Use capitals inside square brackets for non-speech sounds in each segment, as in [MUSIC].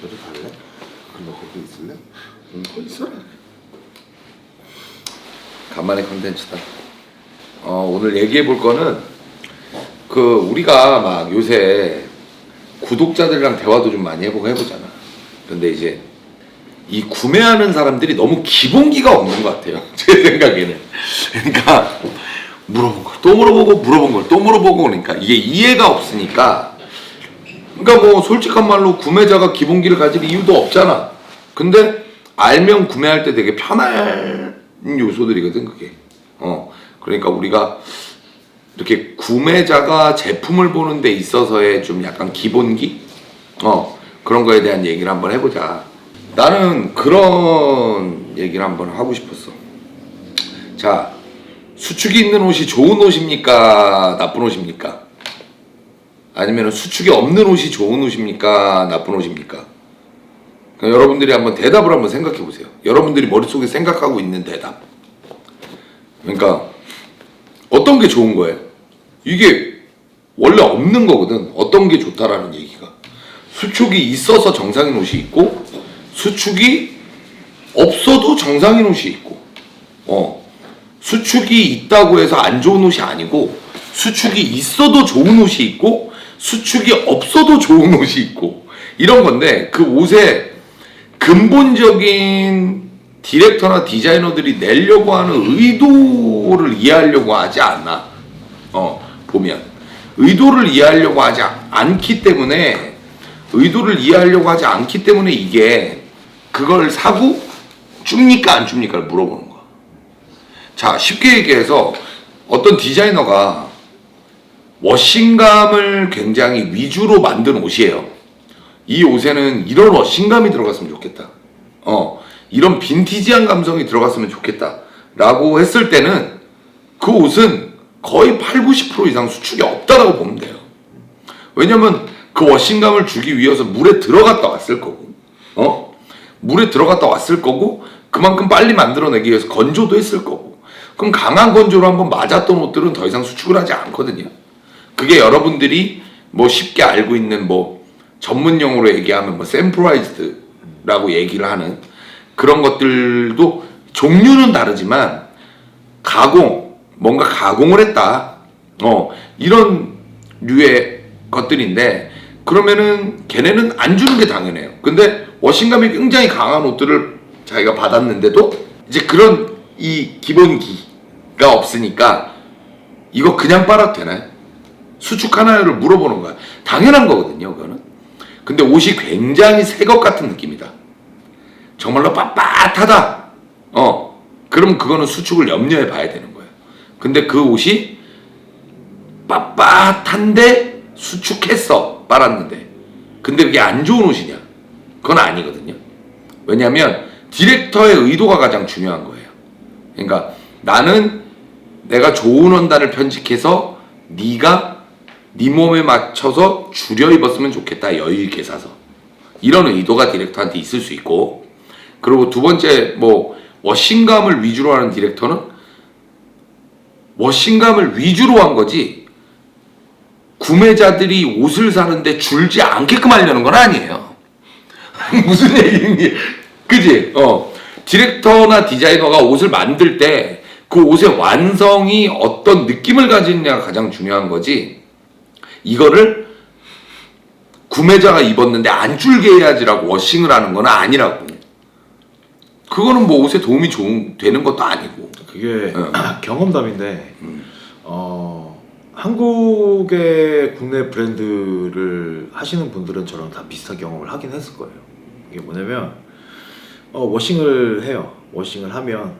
저리 갈래? 너 거기 있을래? 응, 거기 있어. 간만에 컨텐츠다. 어, 오늘 얘기해 볼 거는 그 우리가 막 요새 구독자들이랑 대화도 좀 많이 해보고 해보잖아. 근데 이제 이 구매하는 사람들이 너무 기본기가 없는 것 같아요. [LAUGHS] 제 생각에는. 그러니까 물어본 걸 또 물어보고 물어본 걸 또 물어보고 그러니까 이게 이해가 없으니까 그러니까 뭐 솔직한 말로 구매자가 기본기를 가질 이유도 없잖아. 근데 알면 구매할 때 되게 편한 요소들이거든 그게. 어 그러니까 우리가 이렇게 구매자가 제품을 보는 데 있어서의 좀 약간 기본기 어 그런 거에 대한 얘기를 한번 해보자. 나는 그런 얘기를 한번 하고 싶었어. 자 수축이 있는 옷이 좋은 옷입니까 나쁜 옷입니까? 아니면 수축이 없는 옷이 좋은 옷입니까? 나쁜 옷입니까? 여러분들이 한번 대답을 한번 생각해 보세요. 여러분들이 머릿속에 생각하고 있는 대답. 그러니까 어떤 게 좋은 거예요? 이게 원래 없는 거거든. 어떤 게 좋다라는 얘기가. 수축이 있어서 정상인 옷이 있고 수축이 없어도 정상인 옷이 있고. 어. 수축이 있다고 해서 안 좋은 옷이 아니고 수축이 있어도 좋은 옷이 있고 수축이 없어도 좋은 옷이 있고 이런 건데 그 옷에 근본적인 디렉터나 디자이너들이 내려고 하는 의도를 이해하려고 하지 않나 어 보면. 의도를 이해하려고 하지 않기 때문에 의도를 이해하려고 하지 않기 때문에 이게 그걸 사고 줍니까 안 줍니까를 물어보는 거야. 자 쉽게 얘기해서 어떤 디자이너가 워싱감을 굉장히 위주로 만든 옷이에요. 이 옷에는 이런 워싱감이 들어갔으면 좋겠다. 어, 이런 빈티지한 감성이 들어갔으면 좋겠다. 라고 했을 때는 그 옷은 거의 8, 90% 이상 수축이 없다라고 보면 돼요. 왜냐면 그 워싱감을 주기 위해서 물에 들어갔다 왔을 거고, 어? 물에 들어갔다 왔을 거고, 그만큼 빨리 만들어내기 위해서 건조도 했을 거고, 그럼 강한 건조로 한번 맞았던 옷들은 더 이상 수축을 하지 않거든요. 그게 여러분들이 뭐 쉽게 알고 있는 뭐 전문 용어로 얘기하면 뭐 샘프라이즈드라고 얘기를 하는 그런 것들도 종류는 다르지만 가공 뭔가 가공을 했다 어 이런 류의 것들인데 그러면은 걔네는 안 주는 게 당연해요 근데 워싱감이 굉장히 강한 옷들을 자기가 받았는데도 이제 그런 이 기본기가 없으니까 이거 그냥 빨아도 되나요? 수축하나요를 물어보는 거야. 당연한 거거든요, 그거는. 근데 옷이 굉장히 새 것 같은 느낌이다. 정말로 빳빳하다. 어. 그럼 그거는 수축을 염려해 봐야 되는 거예요. 근데 그 옷이 빳빳한데 수축했어. 빨았는데. 근데 그게 안 좋은 옷이냐? 그건 아니거든요. 왜냐면 디렉터의 의도가 가장 중요한 거예요. 그러니까 나는 내가 좋은 원단을 편집해서 네가 네 몸에 맞춰서 줄여 입었으면 좋겠다 여유 있게 사서 이런 의도가 디렉터한테 있을 수 있고 그리고 두 번째 뭐 워싱감을 위주로 하는 디렉터는 워싱감을 위주로 한 거지 구매자들이 옷을 사는데 줄지 않게끔 하려는 건 아니에요. [LAUGHS] 무슨 얘기인지 그지? 어 디렉터나 디자이너가 옷을 만들 때 그 옷의 완성이 어떤 느낌을 가지느냐가 가장 중요한 거지. 이거를 구매자가 입었는데 안 줄게 해야지라고 워싱을 하는 건 아니라고. 그거는 뭐 옷에 도움이 좋은, 되는 것도 아니고. 그게 어. [CLEARS THROAT] 경험담인데 음. 어, 한국의 국내 브랜드를 하시는 분들은 저랑 다 비슷한 경험을 하긴 했을 거예요. 이게 뭐냐면 어, 워싱을 해요. 워싱을 하면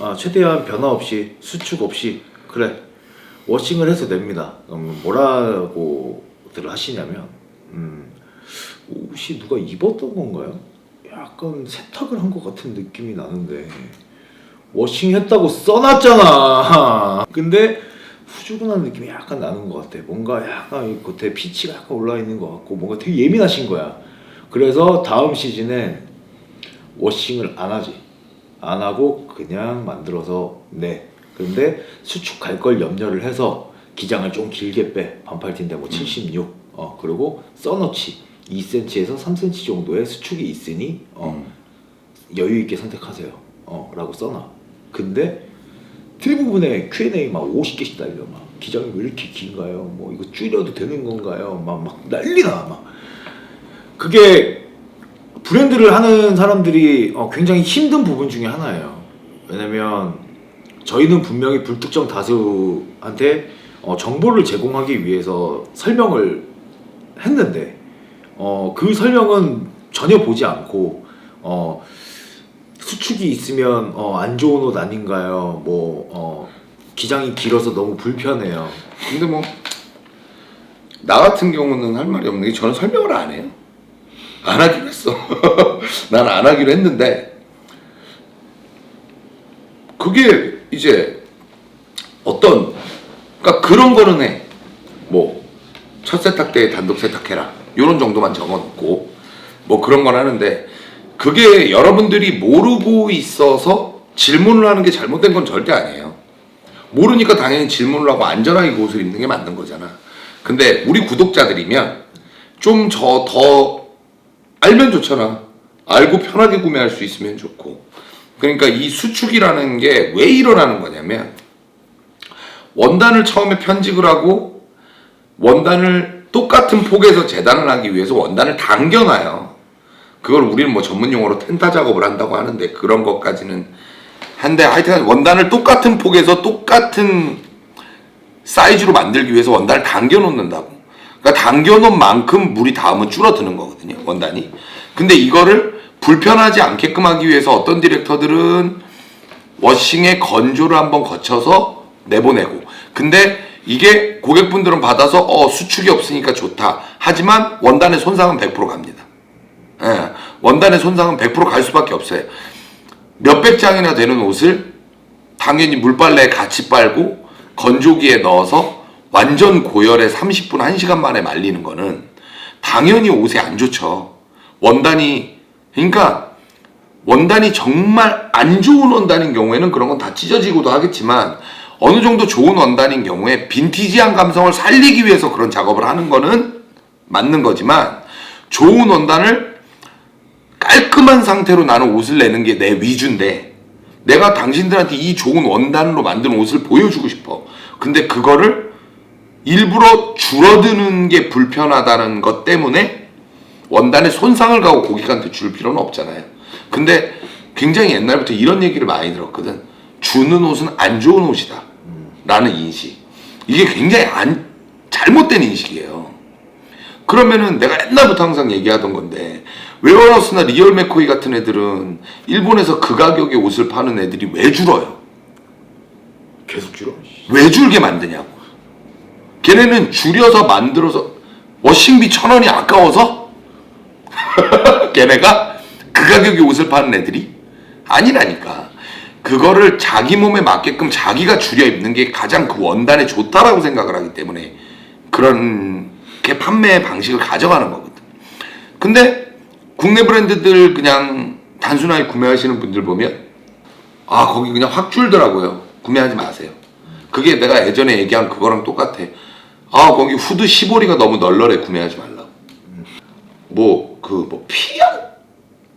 아, 최대한 변화 없이 수축 없이 그래 워싱을 해서 냅니다. 그럼 뭐라고들 하시냐면 음, 옷이 누가 입었던 건가요? 약간 세탁을 한 것 같은 느낌이 나는데 워싱했다고 써놨잖아. [LAUGHS] 근데 후주근한 느낌이 약간 나는 것 같아. 뭔가 약간 이 겉에 피치가 약간 올라 있는 것 같고 뭔가 되게 예민하신 거야. 그래서 다음 시즌엔 워싱을 안 하지. 안 하고 그냥 만들어서 내. 근데 수축할 걸 염려를 해서 기장을 좀 길게 빼. 반팔티인데 뭐 76. 어 그리고 써놓지. 2cm에서 3cm 정도의 수축이 있으니 어, 여유 있게 선택하세요. 어, 라고 써놔. 근데 대부분의 Q&A 막 50개씩 달려. 막 기장이 왜 이렇게 긴가요? 뭐 이거 줄여도 되는 건가요? 막, 막 난리나. 막. 그게 브랜드를 하는 사람들이 어, 굉장히 힘든 부분 중에 하나예요. 왜냐면 저희는 분명히 불특정 다수한테 어, 정보를 제공하기 위해서 설명을 했는데 어, 그 설명은 전혀 보지 않고 어, 수축이 있으면 어, 안 좋은 옷 아닌가요? 뭐 어, 기장이 길어서 너무 불편해요. 근데 뭐 나 같은 경우는 할 말이 없는 게 저는 설명을 안 해요. 안 하기로 했어. [LAUGHS] 난 안 하기로 했는데 그게 이제 어떤 그러니까 그런 거는 해. 뭐 첫 세탁 때 단독 세탁해라. 요런 정도만 적어놓고 뭐 그런 건 하는데 그게 여러분들이 모르고 있어서 질문을 하는 게 잘못된 건 절대 아니에요. 모르니까 당연히 질문을 하고 안전하게 그 옷을 입는 게 맞는 거잖아. 근데 우리 구독자들이면 좀 저 더 알면 좋잖아. 알고 편하게 구매할 수 있으면 좋고. 그러니까 이 수축이라는 게 왜 일어나는 거냐면 원단을 처음에 편직을 하고 원단을 똑같은 폭에서 재단을 하기 위해서 원단을 당겨놔요. 그걸 우리는 뭐 전문 용어로 텐타 작업을 한다고 하는데 그런 것까지는 한데 하여튼 원단을 똑같은 폭에서 똑같은 사이즈로 만들기 위해서 원단을 당겨 놓는다고. 그러니까 당겨 놓은 만큼 물이 닿으면 줄어드는 거거든요, 원단이. 근데 이거를 불편하지 않게끔 하기 위해서 어떤 디렉터들은 워싱에 건조를 한번 거쳐서 내보내고. 근데 이게 고객분들은 받아서 어 수축이 없으니까 좋다. 하지만 원단의 손상은 100% 갑니다. 예, 원단의 손상은 100%갈 수밖에 없어요. 몇백 장이나 되는 옷을 당연히 물빨래에 같이 빨고 건조기에 넣어서 완전 고열에 30분 1시간 만에 말리는 거는 당연히 옷에 안 좋죠. 원단이 그러니까 원단이 정말 안 좋은 원단인 경우에는 그런 건 다 찢어지고도 하겠지만 어느 정도 좋은 원단인 경우에 빈티지한 감성을 살리기 위해서 그런 작업을 하는 거는 맞는 거지만 좋은 원단을 깔끔한 상태로 나는 옷을 내는 게 내 위주인데 내가 당신들한테 이 좋은 원단으로 만든 옷을 보여주고 싶어. 근데 그거를 일부러 줄어드는 게 불편하다는 것 때문에 원단에 손상을 가고 고객한테 줄 필요는 없잖아요. 근데 굉장히 옛날부터 이런 얘기를 많이 들었거든. 주는 옷은 안 좋은 옷이다. 라는 인식. 이게 굉장히 안, 잘못된 인식이에요. 그러면은 내가 옛날부터 항상 얘기하던 건데 웨어하우스나 리얼 맥코이 같은 애들은 일본에서 그 가격에 옷을 파는 애들이 왜 줄어요? 계속 줄어. 왜 줄게 만드냐고. 걔네는 줄여서 만들어서 워싱비 천 원이 아까워서 [LAUGHS] 걔네가 그 가격에 옷을 파는 애들이 아니라니까. 그거를 자기 몸에 맞게끔 자기가 줄여 입는 게 가장 그 원단에 좋다라고 생각을 하기 때문에 그런 게 판매 방식을 가져가는 거거든. 근데 국내 브랜드들 그냥 단순하게 구매하시는 분들 보면 아 거기 그냥 확 줄더라고요. 구매하지 마세요. 그게 내가 예전에 얘기한 그거랑 똑같아. 아 거기 후드 15리가 너무 널널해 구매하지 말라고. 뭐 그 뭐 피안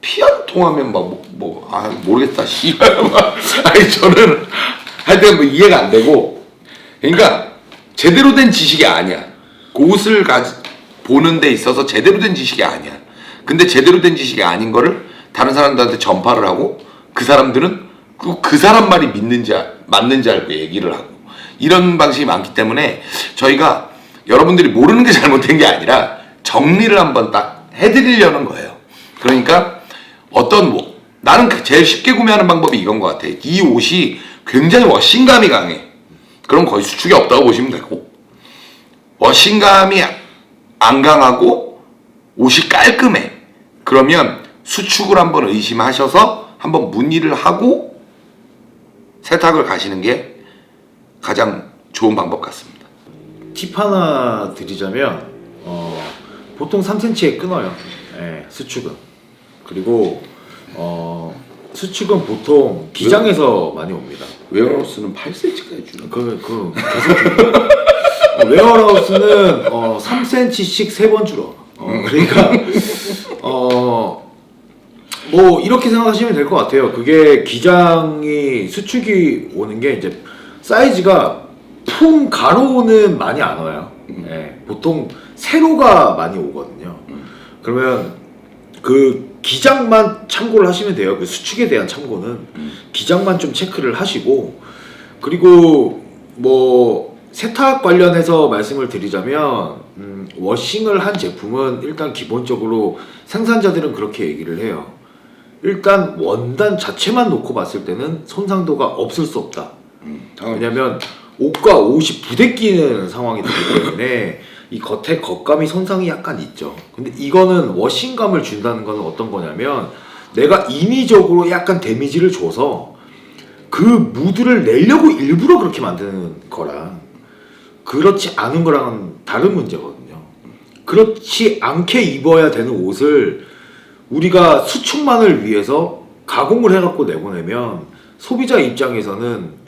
피안 통하면 막뭐아 모르겠다 씨발 막 [LAUGHS] 아니 저는 하여튼 뭐 이해가 안 되고 그러니까 제대로 된 지식이 아니야. 그 옷을 가지 보는 데 있어서 제대로 된 지식이 아니야. 근데 제대로 된 지식이 아닌 거를 다른 사람들한테 전파를 하고 그 사람들은 그, 그 사람 말이 믿는지 알- 맞는지 알고 얘기를 하고 이런 방식이 많기 때문에 저희가 여러분들이 모르는 게 잘못된 게 아니라 정리를 한번 딱 해드리려는 거예요. 그러니까 어떤 뭐 나는 그 제일 쉽게 구매하는 방법이 이건 것 같아. 이 옷이 굉장히 워싱감이 강해. 그럼 거의 수축이 없다고 보시면 되고 워싱감이 안 강하고 옷이 깔끔해. 그러면 수축을 한번 의심하셔서 한번 문의를 하고 세탁을 가시는 게 가장 좋은 방법 같습니다. 팁 하나 드리자면 어, 보통 3cm에 끊어요. 예, 수축은. 그리고 어, 수축은 보통 기장에서 많이 옵니다. 웨어하우스는 8cm까지 주는 그, 그 계속. 어, 웨어하우스는 어, 3cm씩 세 번 줄어. 어, 그러니까 어. 뭐 이렇게 생각하시면 될 것 같아요. 그게 기장이 수축이 오는 게 이제 사이즈가 풍 가로는 많이 안 와요. 예, 보통 세로가 많이 오거든요. 그러면 그 기장만 참고를 하시면 돼요. 그 수축에 대한 참고는 기장만 좀 체크를 하시고 그리고 뭐 세탁 관련해서 말씀을 드리자면 음, 워싱을 한 제품은 일단 기본적으로 생산자들은 그렇게 얘기를 해요. 일단 원단 자체만 놓고 봤을 때는 손상도가 없을 수 없다. 음, 왜냐면 옷과 옷이 부대끼는 상황이 되기 때문에 [LAUGHS] 이 겉에 겉감이 손상이 약간 있죠. 근데 이거는 워싱감을 준다는 건 어떤 거냐면 내가 인위적으로 약간 데미지를 줘서 그 무드를 내려고 일부러 그렇게 만드는 거랑 그렇지 않은 거랑은 다른 문제거든요. 그렇지 않게 입어야 되는 옷을 우리가 수축만을 위해서 가공을 해갖고 내보내면 소비자 입장에서는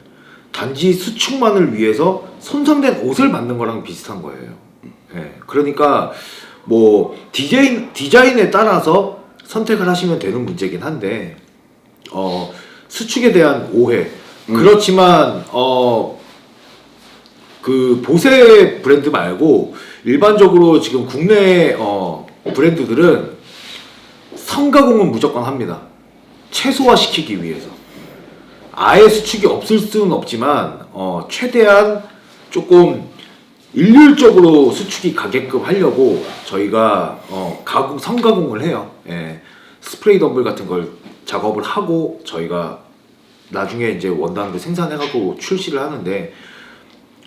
단지 수축만을 위해서 손상된 옷을 만든 거랑 비슷한 거예요. 예, 그러니까 뭐 디자인 디자인에 따라서 선택을 하시면 되는 문제긴 한데 어 수축에 대한 오해 그렇지만 어 그 보세 브랜드 말고 일반적으로 지금 국내 어 브랜드들은 성가공은 무조건 합니다. 최소화시키기 위해서. 아예 수축이 없을 수는 없지만 어, 최대한 조금 일률적으로 수축이 가게끔 하려고 저희가 어, 가공 성가공을 해요. 예. 스프레이 덤블 같은 걸 작업을 하고 저희가 나중에 이제 원단으로 생산해갖고 출시를 하는데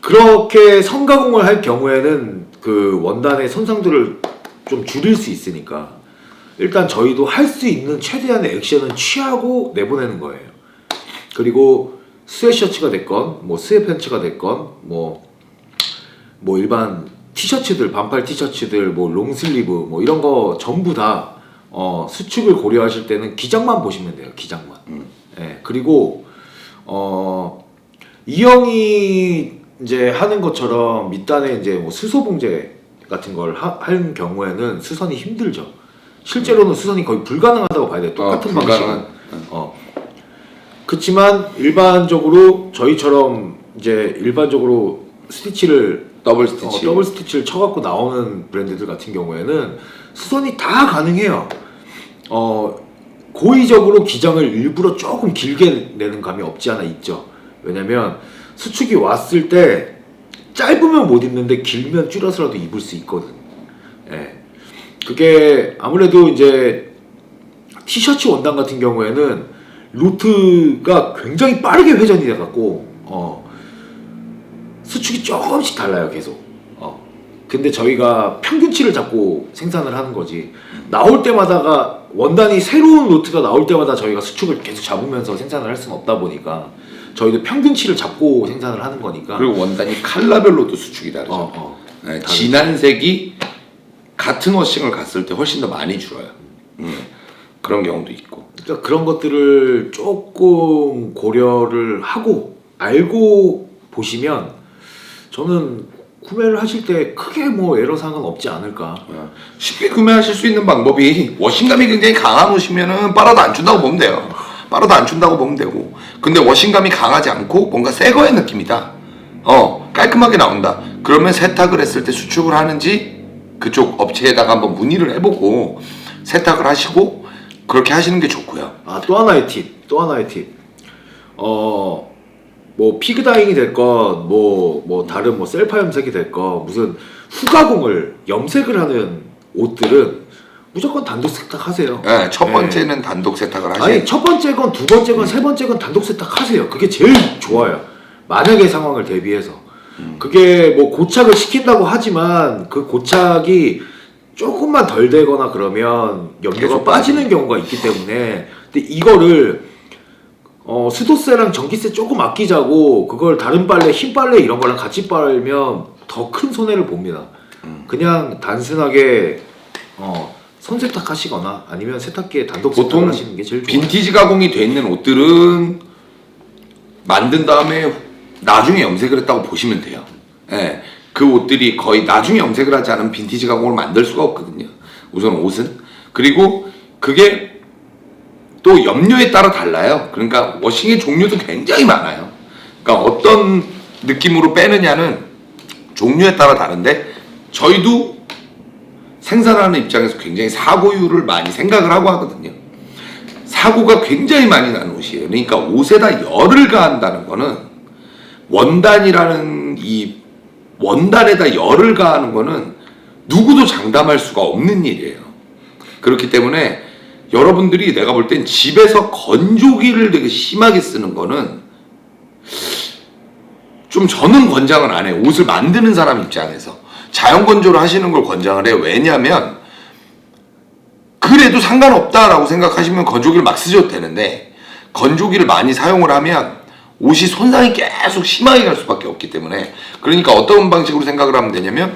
그렇게 성가공을 할 경우에는 그 원단의 손상도를 좀 줄일 수 있으니까 일단 저희도 할 수 있는 최대한의 액션은 취하고 내보내는 거예요. 그리고 스웨셔츠가 됐건 뭐 스웨 팬츠가 됐건 뭐뭐 일반 티셔츠들 반팔 티셔츠들 뭐 롱슬리브 뭐 이런 거 전부 다 어, 수축을 고려하실 때는 기장만 보시면 돼요 기장만. 예 그리고 어 이형이 이제 하는 것처럼 밑단에 이제 뭐 수소 봉제 같은 걸 하, 하는 경우에는 수선이 힘들죠. 실제로는 수선이 거의 불가능하다고 봐야 돼요. 똑같은 어, 불가능한. 방식은. 어 그렇지만 일반적으로 저희처럼 이제 일반적으로 스티치를 더블 스티치. 어, 더블 스티치를 쳐갖고 나오는 브랜드들 같은 경우에는 수선이 다 가능해요. 어 고의적으로 기장을 일부러 조금 길게 내는 감이 없지 않아 있죠. 왜냐면 수축이 왔을 때 짧으면 못 입는데 길면 줄여서라도 입을 수 있거든. 예. 그게 아무래도 이제 티셔츠 원단 같은 경우에는 루트가 굉장히 빠르게 회전이 돼갖고 어 수축이 조금씩 달라요 계속 어 근데 저희가 평균치를 잡고 생산을 하는 거지 나올 때마다가 원단이 새로운 루트가 나올 때마다 저희가 수축을 계속 잡으면서 생산을 할 수는 없다 보니까 저희도 평균치를 잡고 생산을 하는 거니까 그리고 원단이 컬러별로도 수축이 다르죠. 어, 어. 네, 진한 색이 같은 워싱을 갔을 때 훨씬 더 많이 줄어요. 음, 그런 경우도 있고. 그러니까 그런 것들을 조금 고려를 하고 알고 보시면 저는 구매를 하실 때 크게 뭐 애로사항은 없지 않을까. 어, 쉽게 구매하실 수 있는 방법이 워싱감이 굉장히 강한 옷이면은 빨아도 안 준다고 보면 돼요. 빨아도 안 준다고 보면 되고. 근데 워싱감이 강하지 않고 뭔가 새 거의 느낌이다. 어, 깔끔하게 나온다. 그러면 세탁을 했을 때 수축을 하는지 그쪽 업체에다가 한번 문의를 해보고 세탁을 하시고 그렇게 하시는 게 좋고요. 아 또 하나의 팁, 또 하나의 팁. 어, 뭐 피그다잉이 됐건, 뭐, 뭐 다른 뭐 셀파 염색이 됐건, 무슨 후가공을 염색을 하는 옷들은 무조건 단독 세탁하세요. 네, 첫 번째는 단독 세탁을 하셔야 아니 첫 번째 건, 두 번째 건, 세 번째 건 단독 세탁하세요. 그게 제일 좋아요. 만약의 상황을 대비해서. 그게 뭐 고착을 시킨다고 하지만 그 고착이 조금만 덜 되거나 그러면 연료가 계속 빠지는 경우가 있기 때문에 근데 이거를 어, 수도세랑 전기세 조금 아끼자고 그걸 다른 빨래, 흰 빨래 이런 거랑 같이 빨면 더 큰 손해를 봅니다. 그냥 단순하게 어, 손세탁 하시거나 아니면 세탁기에 단독 세탁을 보통 하시는 게 제일 좋아요. 빈티지 가공이 돼 있는 옷들은 만든 다음에 나중에 염색을 했다고 보시면 돼요. 예. 그 옷들이 거의 나중에 염색을 하지 않으면 빈티지 가공을 만들 수가 없거든요. 우선 옷은 그리고 그게 또 염료에 따라 달라요. 그러니까 워싱의 종류도 굉장히 많아요. 그러니까 어떤 느낌으로 빼느냐는 종류에 따라 다른데 저희도 생산하는 입장에서 굉장히 사고율을 많이 생각을 하고 하거든요. 사고가 굉장히 많이 나는 옷이에요. 그러니까 옷에다 열을 가한다는 거는 원단이라는 이 원단에다 열을 가하는 거는 누구도 장담할 수가 없는 일이에요. 그렇기 때문에 여러분들이 내가 볼 땐 집에서 건조기를 되게 심하게 쓰는 거는 좀 저는 권장을 안 해요. 옷을 만드는 사람 입장에서. 자연 건조를 하시는 걸 권장을 해요. 왜냐하면 그래도 상관없다라고 생각하시면 건조기를 막 쓰셔도 되는데 건조기를 많이 사용을 하면 옷이 손상이 계속 심하게 갈 수밖에 없기 때문에 그러니까 어떤 방식으로 생각을 하면 되냐면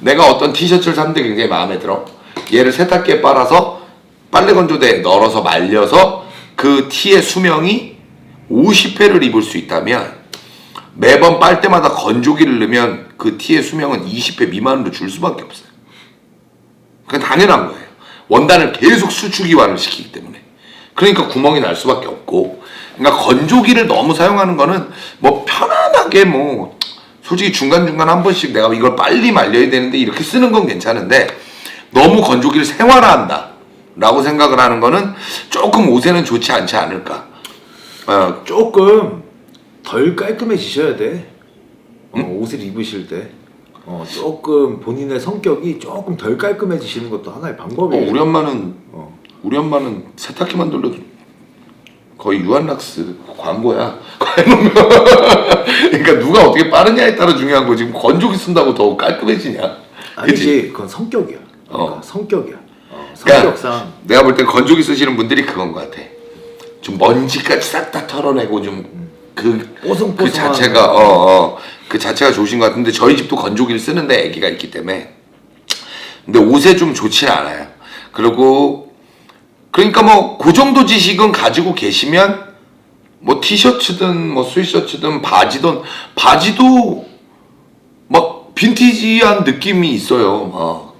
내가 어떤 티셔츠를 샀는데 굉장히 마음에 들어 얘를 세탁기에 빨아서 빨래 건조대에 널어서 말려서 그 티의 수명이 50회를 입을 수 있다면 매번 빨 때마다 건조기를 넣으면 그 티의 수명은 20회 미만으로 줄 수밖에 없어요. 그건 당연한 거예요. 원단을 계속 수축 이완을 시키기 때문에. 그러니까 구멍이 날 수밖에 없고. 그러니까 건조기를 너무 사용하는 거는 뭐 편안하게 뭐 솔직히 중간중간 한 번씩 내가 이걸 빨리 말려야 되는데 이렇게 쓰는 건 괜찮은데 너무 건조기를 생활화한다. 라고 생각을 하는 거는 조금 옷에는 좋지 않지 않을까. 어, 조금 덜 깔끔해지셔야 돼. 어, 옷을 입으실 때. 어, 조금 본인의 성격이 조금 덜 깔끔해지시는 것도 하나의 어, 방법이에요. 우리 엄마는 어. 우리 엄마는 세탁기만 돌려도 거의 유한락스 광고야. [LAUGHS] 그러니까 누가 어떻게 빠르냐에 따라 중요한 거지. 지금 건조기 쓴다고 더 깔끔해지냐? 그치? 아니지, 그건 성격이야. 그러니까 어. 성격이야. 어, 그러니까 성격상. 내가 볼때 건조기 쓰시는 분들이 그건 것 같아. 좀 먼지까지 싹 다 털어내고 좀그그 뽀송뽀송한. 자체가 어어그 자체가 좋으신 것 같은데 저희 집도 건조기를 쓰는데 아기가 있기 때문에 근데 옷에 좀 좋지는 않아요. 그리고 그러니까 뭐 그 정도 지식은 가지고 계시면 뭐 티셔츠든 뭐 스웨셔츠든 바지든 바지도 막 빈티지한 느낌이 있어요. 막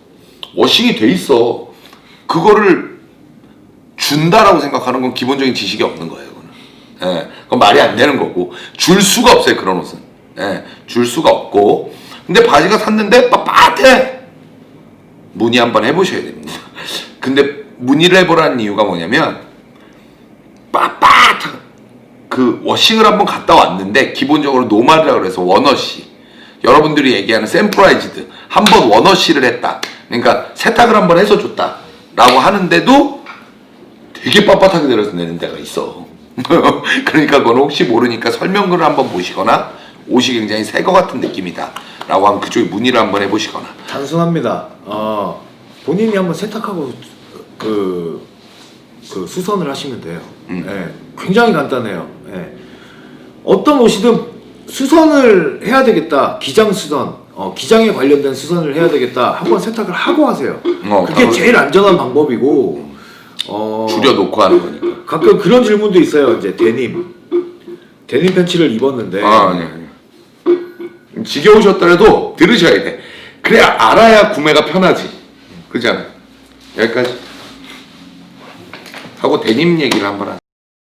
워싱이 돼 있어. 그거를 준다라고 생각하는 건 기본적인 지식이 없는 거예요. 그거는. 예, 그건 말이 안 되는 거고 줄 수가 없어요. 그런 옷은. 예, 줄 수가 없고. 근데 바지가 샀는데 빳빳해. 문의 한번 해보셔야 됩니다. 근데 문의를 해보라는 이유가 뭐냐면 빳빳한 그 워싱을 한번 갔다 왔는데 기본적으로 노말이라고 그래서 원어시. 여러분들이 얘기하는 샘프라이즈드. 한번 원어시를 했다. 그러니까 세탁을 한번 해서 줬다. 라고 하는데도 되게 빳빳하게 내려서 내는 데가 있어. [LAUGHS] 그러니까 그건 혹시 모르니까 설명글을 한번 보시거나 옷이 굉장히 새 거 같은 느낌이다. 라고 하면 그쪽에 문의를 한번 해보시거나. 단순합니다. 어, 본인이 한번 세탁하고 그, 그 수선을 하시면 돼요. 음. 예, 굉장히 간단해요. 예. 어떤 옷이든 수선을 해야 되겠다. 기장 수선, 어, 기장에 관련된 수선을 해야 되겠다. 한번 세탁을 하고 하세요. 어, 그게 바로- 제일 안전한 방법이고. 어, 줄여놓고 하는 거니까 가끔 그런 질문도 있어요. 이제 데님, 데님 팬츠를 입었는데 아, 아니, 아니. 지겨우셨더라도 들으셔야 돼. 그래야 알아야 구매가 편하지. 그잖아. 여기까지. 하고 데님 얘기를 한번 하자.